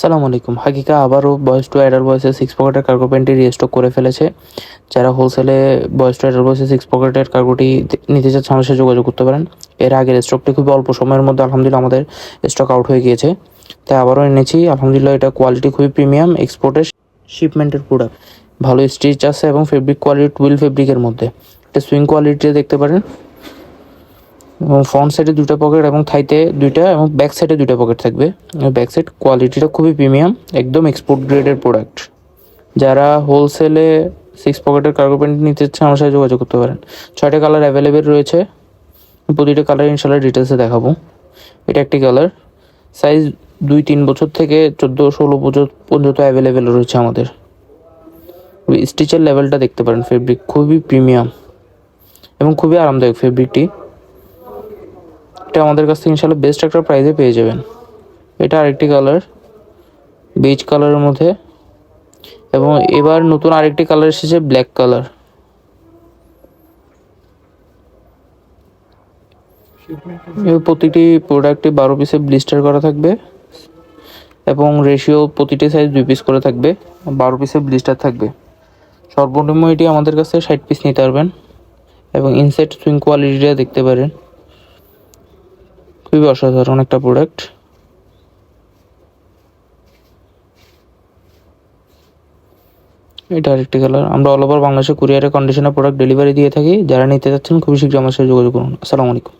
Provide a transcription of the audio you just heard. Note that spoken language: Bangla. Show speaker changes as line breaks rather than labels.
সালাম আলাইকুম। হাকিকা আবারও বয়েস টু অ্যাডাল বয়েসের সিক্স পকেটের কার্গো প্যান্টটি রিস্টক করে ফেলেছে। যারা হোলসেলে বয়েস টু অ্যাডাল বয়েসের সিক্স পকেটের কার্গোটি নিতে চাচ্ছেন আমার সাথে যোগাযোগ করতে পারেন। এর আগের স্টকটি খুবই অল্প সময়ের মধ্যে আলহামদুলিল্লাহ আমাদের স্টক আউট হয়ে গিয়েছে। তাই আবারও এনেছি। আলহামদুলিল্লাহ এটা কোয়ালিটি খুবই প্রিমিয়াম এক্সপোর্টের শিপমেন্টের প্রোডাক্ট ভালো স্টিচ আছে এবং ফেব্রিক কোয়ালিটি টুইল ফেব্রিকের মধ্যে। এটা সুইং কোয়ালিটিতে দেখতে পারেন। এবং ফ্রন্ট সাইডে দুটো পকেট এবং থাইতে দুইটা এবং ব্যাক সাইডে দুটো পকেট থাকবে। ব্যাক সাইড কোয়ালিটিটা খুবই প্রিমিয়াম একদম এক্সপোর্ট গ্রেডের প্রোডাক্ট যারা হোলসেলে সিক্স পকেটের কার্গো প্যান্ট নিতে চান আমার সাথে যোগাযোগ করতে পারেন। ছয়টা কালার অ্যাভেলেবেল রয়েছে। প্রতিটা কালার ইনশাল্লাহ ডিটেলসে দেখাবো। এটা একটি কালার সাইজ দুই তিন বছর থেকে চোদ্দ, ষোলো বছর পর্যন্ত অ্যাভেলেবেল রয়েছে আমাদের। স্টিচের লেভেলটা দেখতে পারেন ফেব্রিক খুবই প্রিমিয়াম এবং খুবই আরামদায়ক ফেব্রিকটি এটা আমাদের কাছ থেকে ইনশাল্লাহ বেস্ট একটা প্রাইসে পেয়ে যাবেন। এটা আরেকটি কালার বেজ কালারের মধ্যে। এবং এবার নতুন আরেকটি কালার এসেছে ব্ল্যাক কালার প্রতিটি প্রোডাক্টে বারো পিসে ব্লিস্টার করা থাকবে। এবং রেশিও প্রতিটি সাইজ দুই পিস করে থাকবে। বারো পিসে ব্লিস্টার থাকবে। সর্বনিম্ন এটি আমাদের কাছে ষাট পিস নিতে পারবেন। এবং ইনসাইড সুইং কোয়ালিটিটা দেখতে পারেন। খুবই অসাধারণ একটা প্রোডাক্ট এটা আরেকটি কালার আমরা অল ওভার বাংলাদেশে কুরিয়ারের কন্ডিশনে প্রোডাক্ট ডেলিভারি দিয়ে থাকি। যারা নিতে চাচ্ছেন খুবই শীঘ্র আমার সাথে যোগাযোগ করুন। আসসালামু আলাইকুম।